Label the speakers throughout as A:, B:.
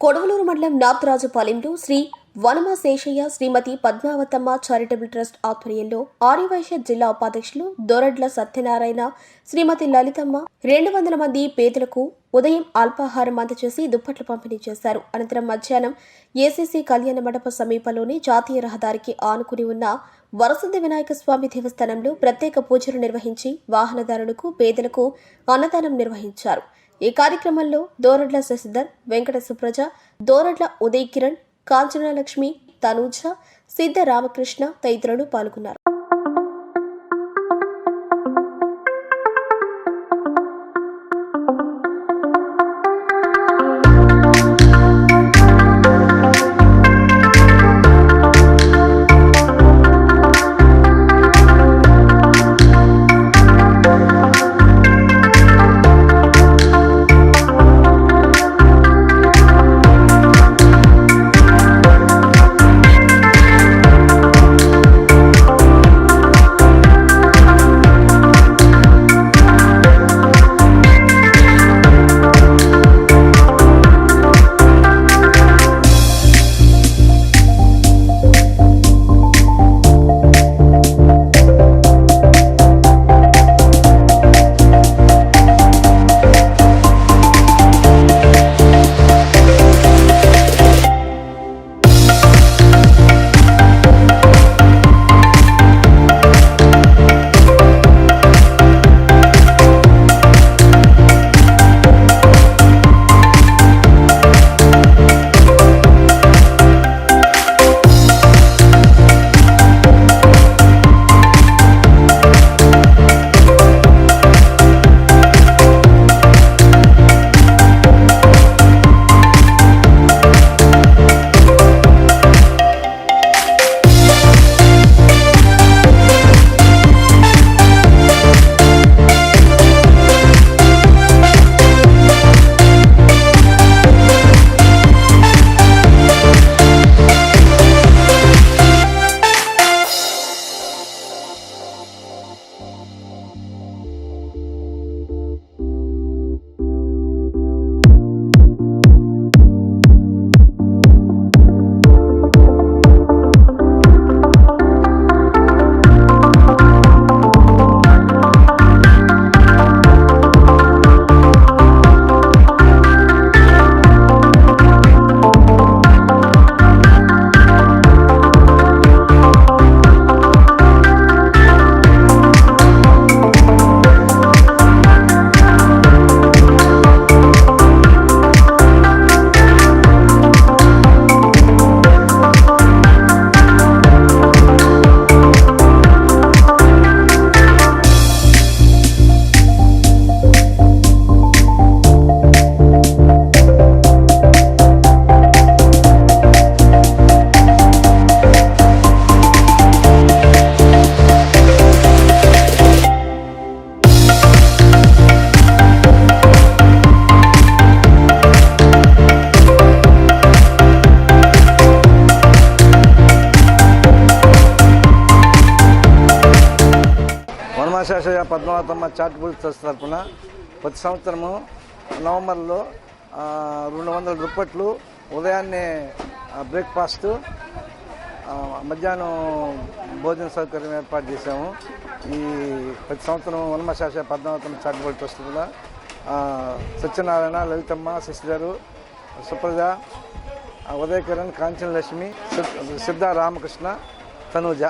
A: కొడవలూరు మండలం నాథరాజుపాలెంలో Sri Vanama Seshaiah Srimathi Padmavathamma charitable trust ఆధ్వర్యంలో ఆర్యవైశ్య జిల్లా ఉపాధ్యక్షులు దొరడ్ల సత్యనారాయణ శ్రీమతి లలితమ్మ రెండు వందల మంది పేదలకు ఉదయం అల్పాహారం అందజేసి దుప్పట్లు పంపిణీ చేశారు. అనంతరం మధ్యాహ్నం ఏసీసీ కళ్యాణ మండప సమీపంలోని జాతీయ రహదారికి ఆనుకుని ఉన్న వరసిద్ధి వినాయక స్వామి దేవస్థానంలో ప్రత్యేక పూజలు నిర్వహించి వాహనదారులకు పేదలకు అన్నదానం నిర్వహించారు. ఈ కార్యక్రమంలో దోరడ్ల శశిధర్ వెంకట సుప్రజ దోరడ్ల ఉదయ్ కిరణ్ కాంచనలక్ష్మి తనూజ సిద్ధ రామకృష్ణ తదితరులు పాల్గొన్నారు.
B: వనమాశేషయ్య పద్మావతమ్మ చారిటబుల్ ట్రస్ట్ తరఫున ప్రతి సంవత్సరము నవంబర్లో రెండు వందల దుప్పట్లు ఉదయాన్నే బ్రేక్ఫాస్ట్ మధ్యాహ్నం భోజన సౌకర్యం ఏర్పాటు చేశాము. ఈ ప్రతి సంవత్సరం వనమాశేషయ్య పద్మావతమ్మ చారిటబుల్ ట్రస్ట్ కూడా సత్యనారాయణ లలితమ్మ శశిధరు గారు సుప్రజ ఉదయకిరణ్ కాంచన లక్ష్మి సిద్ధ- సిద్ధ రామకృష్ణ తనూజ.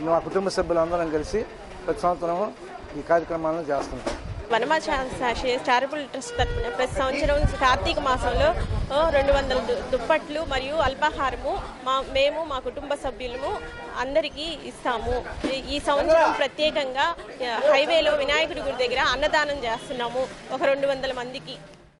B: మా కుటుంబ సభ్యులందరం కలిసి ప్రతి సంవత్సరం ఈ కార్యక్రమాలను చేస్తుంటాం
C: వనమాచారి చారిటబుల్ ట్రస్ట్ తరఫున ప్రతి సంవత్సరం కార్తీక మాసంలో రెండు వందల దు- దుప్పట్లు మరియు అల్పాహారము మా మేము మా కుటుంబ సభ్యులము అందరికీ ఇస్తాము. ఈ- సంవత్సరం ప్రత్యేకంగా హైవేలో వినాయకుడి గుడి దగ్గర అన్నదానం చేస్తున్నాము. ఒక రెండు వందల మందికి.